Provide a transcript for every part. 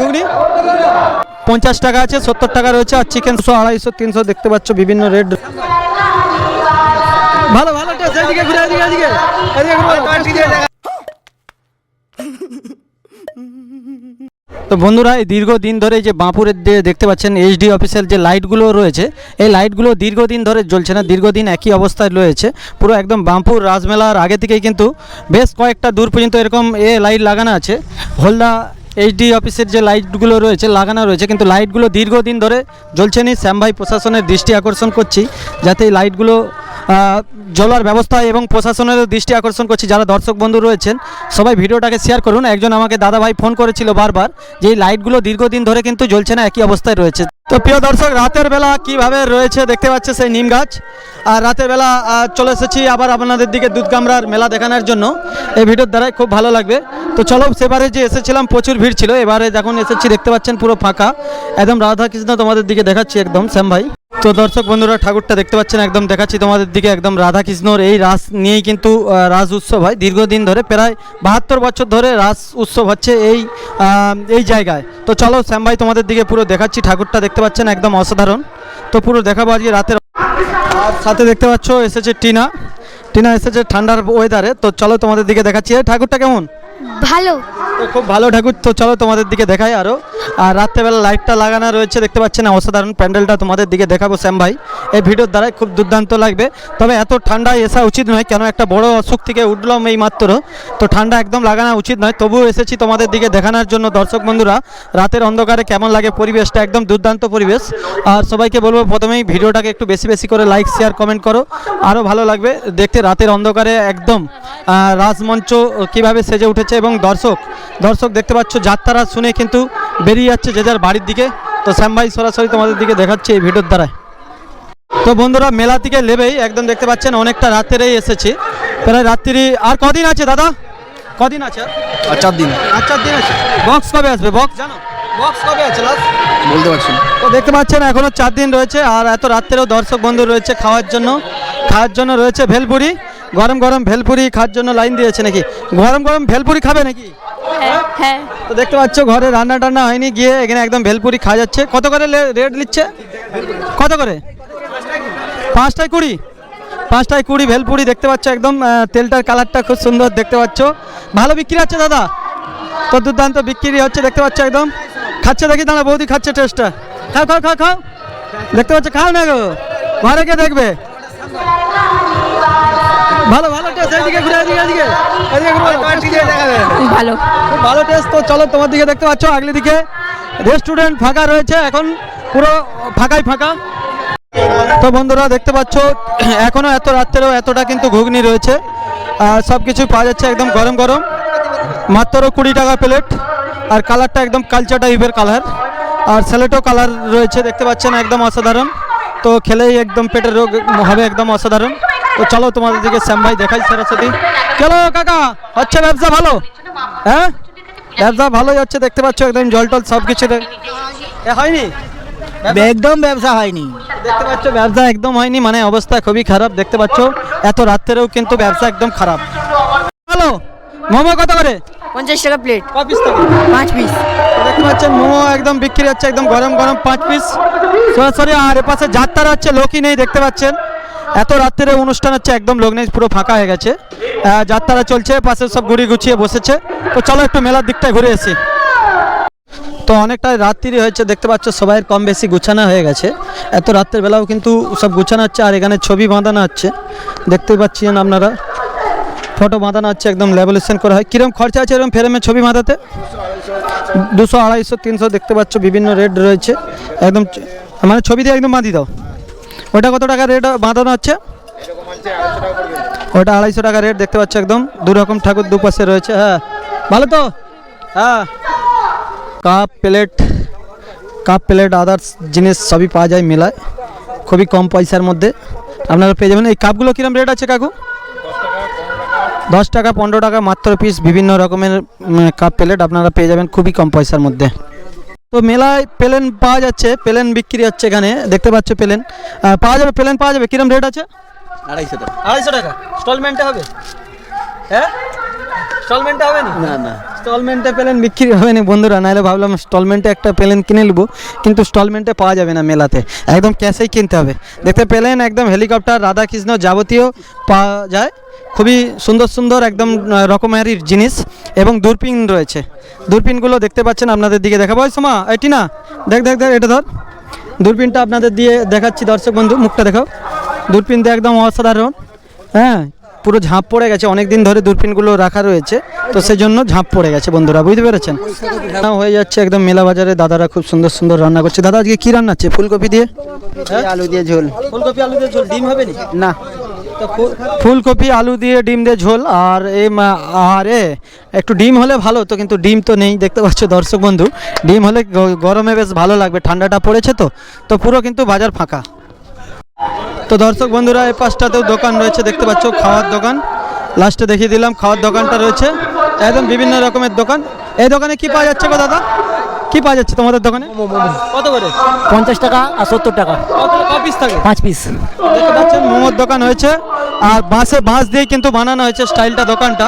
ঘুগনি? পঞ্চাশ টাকা আছে, সত্তর টাকা রয়েছে, আর চিকেন শো আড়াইশো, তিনশো দেখতে পাচ্ছ বিভিন্ন রেট ভালো ভালো তো বন্ধুরা, এই দীর্ঘদিন ধরে যে বাঁপুরের যে দেখতে পাচ্ছেন এইচডি অফিসের যে লাইটগুলো রয়েছে, এই লাইটগুলো দীর্ঘদিন ধরে জ্বলছে না, দীর্ঘদিন একই অবস্থায় রয়েছে। পুরো একদম বাঁপুর রাজমেলার আগে থেকেই কিন্তু বেশ কয়েকটা দূর পর্যন্ত এরকম এ লাইট লাগানো আছে। হলদা এইচডি অফিসের যে লাইটগুলো রয়েছে, লাগানো রয়েছে, কিন্তু লাইটগুলো দীর্ঘদিন ধরে জ্বলছে নি। শ্যামভাই প্রশাসনের দৃষ্টি আকর্ষণ করছি, যাতে এই লাইটগুলো আহ, জ্বলার ব্যবস্থা এবং প্রশাসনের দৃষ্টি আকর্ষণ করছি যারা দর্শক বন্ধু রয়েছেন সবাই ভিডিওটাকে শেয়ার করুন। একজন আমাকে দাদা ভাই ফোন করেছিল বারবার যে এই লাইটগুলো দীর্ঘদিন ধরে কিন্তু জ্বলছে না একই অবস্থায় রয়েছে। তো প্রিয় দর্শক রাতের বেলা কীভাবে রয়েছে দেখতে পাচ্ছে সেই নিম গাছ। আর রাতের বেলা চলে এসেছি আবার আপনাদের দিকে দুধগামরার মেলা দেখানোর জন্য। এই ভিডিওর দ্বারাই খুব ভালো লাগবে। তো চলো সেবারে যে এসেছিলাম প্রচুর ভিড় ছিল। এবারে যখন এসেছি দেখতে পাচ্ছেন পুরো ফাঁকা। একদম রাধাকৃষ্ণ তোমাদের দিকে দেখাচ্ছি একদম শ্যাম ভাই। তো দর্শক বন্ধুরা, ঠাকুরটা দেখতে পাচ্ছেন, একদম দেখাচ্ছি তোমাদের দিকে, একদম রাধাকৃষ্ণর এই রাস নিয়েই কিন্তু রাস উৎসব হয়। দীর্ঘদিন ধরে, প্রায় বাহাত্তর বছর ধরে রাস উৎসব হচ্ছে এই এই জায়গায়। তো চলো, শ্যাম ভাই তোমাদের দিকে পুরো দেখাচ্ছি, ঠাকুরটা দেখতে পাচ্ছেন, একদম অসাধারণ। তো পুরো দেখাবো আজকে রাতের সাথে দেখতে পাচ্ছ, এসেছে টিনা। টিনা এসেছে ঠান্ডার ওয়েদারে তো চলো তোমাদের দিকে দেখাচ্ছি। ঠাকুরটা কেমন? ভালো। খুব ভালো ঠাকুর। তো চলো তোমাদের দিকে দেখাই আরও আর রাত্রেবেলা লাইটটা লাগানো রয়েছে, দেখতে পাচ্ছেন অসাধারণ প্যান্ডেলটা তোমাদের দিকে দেখাবো শ্যাম ভাই। এই ভিডিওর দ্বারাই খুব দুর্দান্ত লাগবে। তবে এত ঠান্ডায় আসা উচিত নয়, কেন একটা বড় অসুখ থেকে উঠলাম এই মাত্র তো ঠান্ডা একদম লাগানো উচিত নয়, তবুও এসেছি তোমাদের দিকে দেখানোর জন্য। দর্শক বন্ধুরা, রাতের অন্ধকারে কেমন লাগে পরিবেশটা? একদম দুর্দান্ত পরিবেশ। আর সবাইকে বলব প্রথমেই ভিডিওটাকে একটু বেশি বেশি করে লাইক, শেয়ার, কমেন্ট করো। আরও ভালো লাগবে দেখতে রাতের অন্ধকারে একদম রাজমঞ্চ কীভাবে সেজে উঠেছে এবং দর্শক দর্শক দেখতে পাচ্ছ যাত্রা শুনে কিন্তু বেরিয়ে যাচ্ছে যে যার বাড়ির দিকে। তো শ্যাম ভাই সরাসরি তোমাদের দিকে দেখাচ্ছে এই ভিডিওর দ্বারা তো বন্ধুরা মেলা থেকে লেবেই একদম দেখতে পাচ্ছেন অনেকটা রাতেরই এসেছি। প্রায় রাত্রি আর কদিন আছে দাদা? কদিন আছে? আর? চার দিন। আর চার দিন আছে? বক্স কবে আসবে? বক্স জানো? বক্স কবে আছে লাস্ট বলতে পারছি তো দেখতে পাচ্ছেন এখনও চার দিন রয়েছে আর এত রাত্রেও দর্শক বন্ধু রয়েছে খাওয়ার জন্য। খাওয়ার জন্য রয়েছে ভেলপুরি। গরম গরম ভেলপুরি খাওয়ার জন্য লাইন দিয়েছে নাকি? গরম গরম ভেলপুরি খাবে নাকি? হ্যাঁ হ্যাঁ। তো দেখতে পাচ্ছ ঘরে রান্না টান্না হয়নি গিয়ে এখানে একদম ভেলপুরি খাওয়া যাচ্ছে। কত করে রেট নিচ্ছে? কত করে? পাঁচটায় কুড়ি। পাঁচটায় কুড়ি ভেলপুরি দেখতে পাচ্ছ একদম তেলটার কালারটা খুব সুন্দর দেখতে পাচ্ছ। ভালো বিক্রি হচ্ছে দাদা? তো দুর্দান্ত বিক্রি হচ্ছে দেখতে পাচ্ছ একদম। খাচ্ছে দেখি দাঁড়া বৌদি খাচ্ছে টেস্টটা খাও খাও খাও খাও। দেখতে পাচ্ছ খাও না গো। ঘরে কে দেখবে? ভালো ভালো টেস্ট এদিকে ঘুরে এদিকে এদিকে এদিকে ঘুরে ভালো। ভালো। টেস্ট তো চলো তোমার দিকে দেখতে পাচ্ছ আগলি দিকে। রেস্টুরেন্ট ফাঁকা রয়েছে এখন পুরো ফাঁকাই ফাঁকা। তো বন্ধুরা দেখতে পাচ্ছ এখনও এত রাত্রেও এতটা কিন্তু ঘুগনি রয়েছে। আর সব কিছু পাওয়া যাচ্ছে একদম গরম গরম। মাত্র কুড়ি টাকা প্লেট আর কালারটা একদম কালচা টাইপের কালার আর স্যালেটও কালার রয়েছে দেখতে পাচ্ছেন একদম অসাধারণ। তো খেলেই একদম পেটের রোগ হবে একদম অসাধারণ। তো চলো তোমাদের দিকে শ্যাম ভাই দেখাই সরস্বতী। চলো কাকা হচ্ছে ব্যবসা ভালো? হ্যাঁ? ব্যবসা ভালোই হচ্ছে দেখতে পাচ্ছ একদম জল টল সব কিছুতে হয়নি? একদম ব্যবসা হয়নি। দেখতে পাচ্ছ ব্যবসা একদম হয়নি মানে অবস্থা খুবই খারাপ দেখতে পাচ্ছ এত রাত্রেও কিন্তু ব্যবসা একদম খারাপ। হ্যালো মোমো কত করে? পঞ্চাশ টাকা প্লেট ক পিস পাঁচ পিস দেখতে পাচ্ছেন মোমো একদম বিক্রি হচ্ছে একদম গরম গরম পাঁচ পিস সরাসরি আর এপাশে যাত্রা হচ্ছে লোকই নেই দেখতে পাচ্ছেন। এত রাত্রে অনুষ্ঠান হচ্ছে, একদম লোক নেই পুরো ফাঁকা হয়ে গেছে। যাত্রা চলছে, পাশে সব ঘুরি গুছিয়ে বসেছে। তো চলো একটু মেলার দিকটায় ঘুরে এসি তো অনেকটা রাত্রি হয়েছে, দেখতে পাচ্ছ সবাই কম বেশি গুছানো হয়ে গেছে। এত রাত্রের বেলাও কিন্তু সব গুছানো হচ্ছে, আর এখানে ছবি বাঁধানো হচ্ছে। দেখতে পাচ্ছেন আপনারা। ফটো বাঁধানো হচ্ছে, একদম লেভেলেশন করা হয়। কিরম খরচা আছে এরকম ফ্রেমে ছবি বাঁধাতে? দুশো, আড়াইশো, তিনশো, দেখতে পাচ্ছ বিভিন্ন রেট রয়েছে। একদম মানে ছবি দিয়ে একদম বাঁধি দাও। ওটা কত টাকা রেট বাঁধানো হচ্ছে ওটা আড়াইশো টাকা রেট, দেখতে পাচ্ছ একদম। দু রকম ঠাকুর দুপাশে রয়েছে হ্যাঁ। ভালো তো? হ্যাঁ। Cup plate cup plate others জিনিস সবই পাওয়া যায় মেলায়। খুবই কম পয়সার মধ্যে। আপনারা পেয়ে যাবেন। এই কাপগুলো কিরম রেট আছে কাকু? দশ টাকা, পনেরো টাকা, মাত্র পিস বিভিন্ন রকমের কাপ প্লেট আপনারা পেয়ে যাবেন খুবই কম পয়সার মধ্যে। তো মেলায় প্লেন পাওয়া যাচ্ছে প্লেন বিক্রি হচ্ছে এখানে দেখতে পাচ্ছ প্লেন। পাওয়া যাবে প্লেন পাওয়া যাবে কিরম রেট আছে? আড়াইশো টাকা। আড়াইশো টাকা। ইনস্টলমেন্টে হবে? হ্যাঁ? ইনস্টলমেন্টে হবে না? না না। স্টলমেন্টে প্লেন বিক্রি হবে না বন্ধুরা নাহলে ভাবলাম স্টলমেন্টে একটা প্লেন কিনে নেব কিন্তু স্টলমেন্টে পাওয়া যাবে না মেলাতে। একদম ক্যাশেই কিনতে হবে। দেখতে পেলেন একদম হেলিকপ্টার রাধাকৃষ্ণ যাবতীয় পাওয়া যায়। খুবই সুন্দর সুন্দর একদম রকমারির জিনিস এবং দূরপিন রয়েছে। দূরপিনগুলো দেখতে পাচ্ছেন, আপনাদের দিকে দেখাবো। ওই সমা এটি না দেখ দেখ দেখ, এটা ধর। দূরপিনটা আপনাদের দিয়ে দেখাচ্ছি, দর্শক বন্ধু, মুখটা দেখাও। দূরপিন দিয়ে একদম অসাধারণ। হ্যাঁ পুরো ঝাঁপ পড়ে গেছে। অনেক দিন ধরে দূরপিনগুলো রাখা রয়েছে। তো সেজন্য ঝাঁপ পড়ে গেছে বন্ধুরা বুঝতে পেরেছেন? রান্না হয়ে যাচ্ছে একদম মেলা বাজারে। দাদারা খুব সুন্দর সুন্দর রান্না করছে। দাদা আজকে কি রান্না হচ্ছে? ফুলকপি দিয়ে? আলু দিয়ে ঝোল। ফুলকপি আলু দিয়ে ঝোল। ডিম হবে না? না। ফুলকপি আলু দিয়ে ডিম দিয়ে ঝোল। আর এই মা- আর এ একটু ডিম হলে ভালো তো কিন্তু ডিম তো নেই। দেখতে পাচ্ছ দর্শক বন্ধু ডিম হলে গরমে বেশ ভালো লাগবে। ঠান্ডাটা পড়েছে তো। তো পুরো কিন্তু বাজার ফাঁকা। তো দর্শক বন্ধুরা এই পাশটাতেও দোকান রয়েছে দেখতে পাচ্ছ খাওয়ার দোকান। লাস্টে দেখিয়ে দিলাম খাওয়ার দোকানটা রয়েছে। একদম বিভিন্ন রকমের দোকান। এই দোকানে কি পাওয়া যাচ্ছে গো দাদা? কি পাওয়া যাচ্ছে তোমাদের দোকানে? কত করে? পঞ্চাশ টাকা আর সত্তর টাকা। পিস থাকে? পাঁচ পিস দেখতে পাচ্ছেন মোমোর দোকান হয়েছে। আর বাঁশে বাঁশ দিয়ে কিন্তু বানানো হয়েছে স্টাইলটা দোকানটা।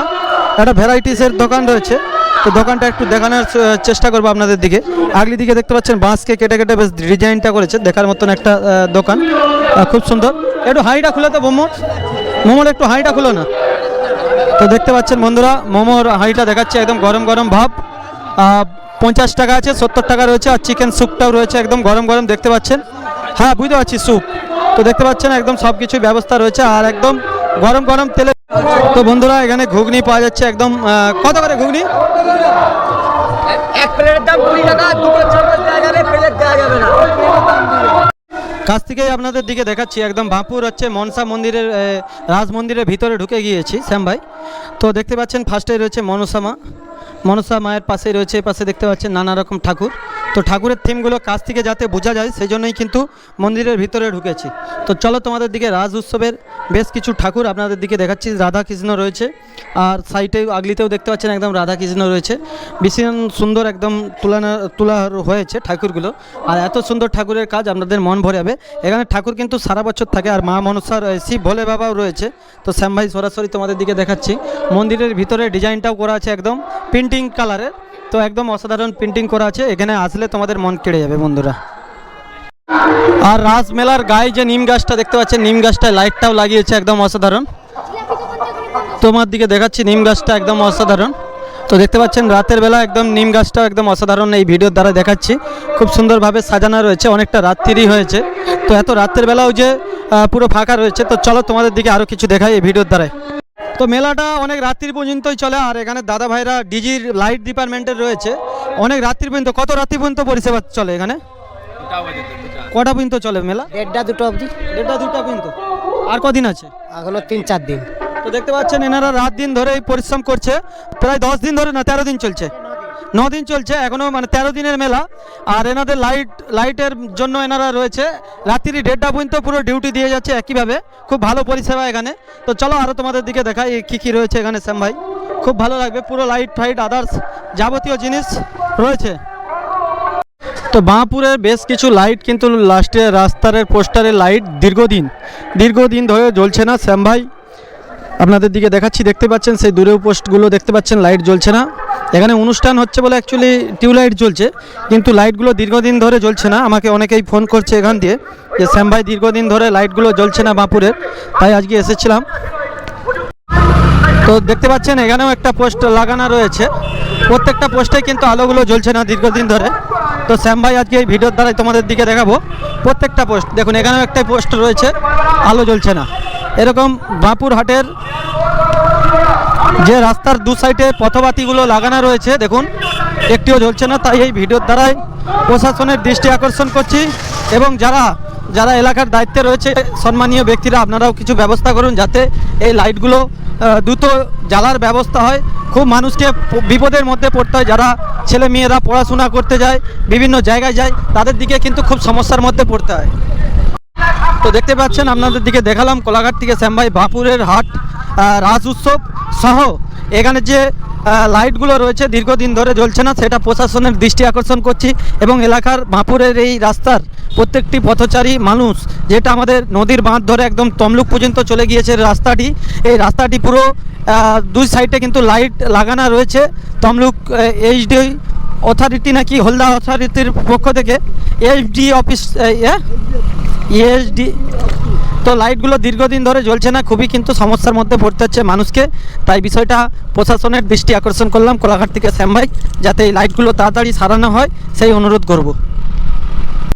একটা ভ্যারাইটিসের দোকান রয়েছে। তো দোকানটা একটু দেখানোর চেষ্টা করব আপনাদের দিকে। আগলি দিকে দেখতে পাচ্ছেন বাঁশকে কেটে কেটে বেশ ডিজাইনটা করেছে। দেখার মতন একটা দোকান। খুব সুন্দর। একটু হাইটা খুলে তো মোমোর মোমোর একটু হাইটা খুলো না। তো দেখতে পাচ্ছেন বন্ধুরা, মোমোর হাঁড়িটা দেখাচ্ছে, একদম গরম গরম ভাব। পঞ্চাশ টাকা আছে, সত্তর টাকা রয়েছে, আর চিকেন স্যুপটাও রয়েছে, একদম গরম গরম দেখতে পাচ্ছেন। হ্যাঁ বুঝতে পারছি, স্যুপ। তো দেখতে পাচ্ছেন, একদম সব কিছুর ব্যবস্থা রয়েছে, আর একদম গরম গরম তেলে। তো বন্ধুরা, এখানে ঘুগনি পাওয়া যাচ্ছে, একদম কত করে ঘুগনি? এক প্লেটের দাম কুড়ি টাকা প্লেট দেওয়া যাবে না। কাছ থেকেই আপনাদের দিকে দেখাচ্ছি, একদম ভাঁপুর হচ্ছে মনসা মন্দিরের রাজ মন্দিরের ভিতরে ঢুকে গিয়েছি, শ্যাম ভাই। তো দেখতে পাচ্ছেন ফার্স্টে রয়েছে মনসা মা। মনসা মায়ের পাশে রয়েছে পাশে দেখতে পাচ্ছেন নানা রকম ঠাকুর। তো ঠাকুরের থিমগুলো কাছ থেকে যাতে বোঝা যায় সেই জন্যই কিন্তু মন্দিরের ভিতরে ঢুকেছি। তো চলো তোমাদের দিকে রাজ উৎসবের বেশ কিছু ঠাকুর আপনাদের দিকে দেখাচ্ছি। রাধা কৃষ্ণ রয়েছে। আর সাইডে আগলিতেও দেখতে পাচ্ছেন একদম রাধা কৃষ্ণ রয়েছে। ভীষণ সুন্দর একদম তুলানা, তোলা হয়েছে ঠাকুরগুলো। আর এত সুন্দর ঠাকুরের কাজ আপনাদের মন ভরে যাবে। এখানে ঠাকুর কিন্তু সারা বছর থাকে আর মা মনসার শিব ভোলে বাবাও রয়েছে। তো শ্যাম ভাই সরাসরি তোমাদের দিকে দেখাচ্ছি। মন্দিরের ভিতরে ডিজাইনটাও করা আছে একদম প্রিন্টিং কালারের তো একদম অসাধারণ প্রিন্টিং করা আছে। এখানে আসলে তোমাদের মন কেড়ে যাবে বন্ধুরা। আর রাসমেলার গায়ে যে নিম গাছটা দেখতে পাচ্ছেন, নিম গাছটায় লাইটটাও লাগিয়েছে একদম অসাধারণ। তোমার দিকে দেখাচ্ছি, নিম গাছটা একদম অসাধারণ। তো দেখতে পাচ্ছেন, রাতের বেলা একদম নিম গাছটাও একদম অসাধারণ এই ভিডিওর দ্বারা দেখাচ্ছি। খুব সুন্দরভাবে সাজানো রয়েছে, অনেকটা রাত্রিরই হয়েছে। তো এত রাতের বেলাও যে পুরো ফাঁকা রয়েছে, তো চলো তোমাদের দিকে আরও কিছু দেখাই এই ভিডিওর দ্বারাই তো মেলাটা অনেক রাত্রি পর্যন্তই চলে, আর এখানে দাদা ভাইরা ডিজির লাইট ডিপার্টমেন্টের রয়েছে। অনেক রাত্রি পর্যন্ত, কত রাত্রি পর্যন্ত পরিষেবা চলে এখানে? কটা পর্যন্ত চলে মেলা? দেড়টা দুটো অবধি। দেড়টা দুটা পর্যন্ত। আর কদিন আছে? এখনও তিন চার দিন। তো দেখতে পাচ্ছেন এনারা রাত দিন ধরে এই পরিশ্রম করছে। প্রায় দশ দিন ধরে না তেরো দিন চলছে। ন দিন চলছে এখনও মানে তেরো দিনের মেলা। আর এনাদের লাইট লাইটের জন্য এনারা রয়েছে। রাত্রি দেড়টা পর্যন্ত পুরো ডিউটি দিয়ে যাচ্ছে একইভাবে। খুব ভালো পরিষেবা এখানে। তো চলো আরও তোমাদের দিকে দেখাই কী কী রয়েছে এখানে শ্যাম ভাই। খুব ভালো লাগবে পুরো লাইট ফাইট আদার্স যাবতীয় জিনিস রয়েছে। তো বাঁপুরের বেশ কিছু লাইট কিন্তু লাস্টে রাস্তার পোস্টারের লাইট দীর্ঘদিন দীর্ঘদিন ধরে জ্বলছে না। শ্যাম ভাই, আপনাদের দিকে দেখাচ্ছি, দেখতে পাচ্ছেন সেই দূরেও পোস্টগুলো, দেখতে পাচ্ছেন লাইট জ্বলছে না। এখানে অনুষ্ঠান হচ্ছে বলে অ্যাকচুয়ালি টিউবলাইট জ্বলছে, কিন্তু লাইটগুলো দীর্ঘদিন ধরে জ্বলছে না। আমাকে অনেকেই ফোন করছে এখান দিয়ে যে, শ্যাম ভাই, দীর্ঘদিন ধরে লাইটগুলো জ্বলছে না বাঁপুরের। তাই আজকে এসেছিলাম। তো দেখতে পাচ্ছেন এখানেও একটা পোস্ট লাগানো রয়েছে। প্রত্যেকটা পোস্টে কিন্তু আলোগুলো জ্বলছে না দীর্ঘদিন ধরে। তো শ্যাম ভাই, আজকে এই ভিডিওর দ্বারাই তোমাদের দিকে দেখাবো প্রত্যেকটা পোস্ট দেখুন, এখানেও একটা পোস্ট রয়েছে, আলো জ্বলছে না। এরকম বাঁপুর হাটের যে রাস্তার দু সাইডে পথবাতিগুলো লাগানো রয়েছে, দেখুন, একটিও জ্বলছে না। তাই এই ভিডিওর দ্বারাই প্রশাসনের দৃষ্টি আকর্ষণ করছি এবং যারা যারা এলাকার দায়িত্বে রয়েছে, সম্মানীয় ব্যক্তিরা, আপনারাও কিছু ব্যবস্থা করুন যাতে এই লাইটগুলো দ্রুত জ্বালার ব্যবস্থা হয়। খুব মানুষকে বিপদের মধ্যে পড়তে হয়। যারা ছেলে মেয়েরা পড়াশোনা করতে যায়, বিভিন্ন জায়গায় যায়, তাদের দিকে কিন্তু খুব সমস্যার মধ্যে পড়তে হয়। তো দেখতে পাচ্ছেন, আপনাদের দিকে দেখালাম কোলাঘাট থেকে শ্যামভাই বাপুরের হাট রাজ উৎসব সহ এখানে যে লাইটগুলো রয়েছে, দীর্ঘদিন ধরে জ্বলছে না, সেটা প্রশাসনের দৃষ্টি আকর্ষণ করছি এবং এলাকার বাঁপুরের এই রাস্তার প্রত্যেকটি পথচারী মানুষ, যেটা আমাদের নদীর বাঁধ ধরে একদম তমলুক পর্যন্ত চলে গিয়েছে রাস্তাটি। এই রাস্তাটি পুরো দুই সাইডে কিন্তু লাইট লাগানো রয়েছে, তমলুক এইচডি অথরিটি নাকি হলদা অথরিটির পক্ষ থেকে। এইচডি অফিস ইএসডি তো লাইটগুলো দীর্ঘদিন ধরে জ্বলছে না, খুবই কিন্তু সমস্যার মধ্যে পড়তে হচ্ছে মানুষকে। তাই বিষয়টা প্রশাসনের দৃষ্টি আকর্ষণ করলাম। কোলাঘাট থেকে শ্যাম ভাই, যাতে এই লাইটগুলো তাড়াতাড়ি সারানো হয়, সেই অনুরোধ করব।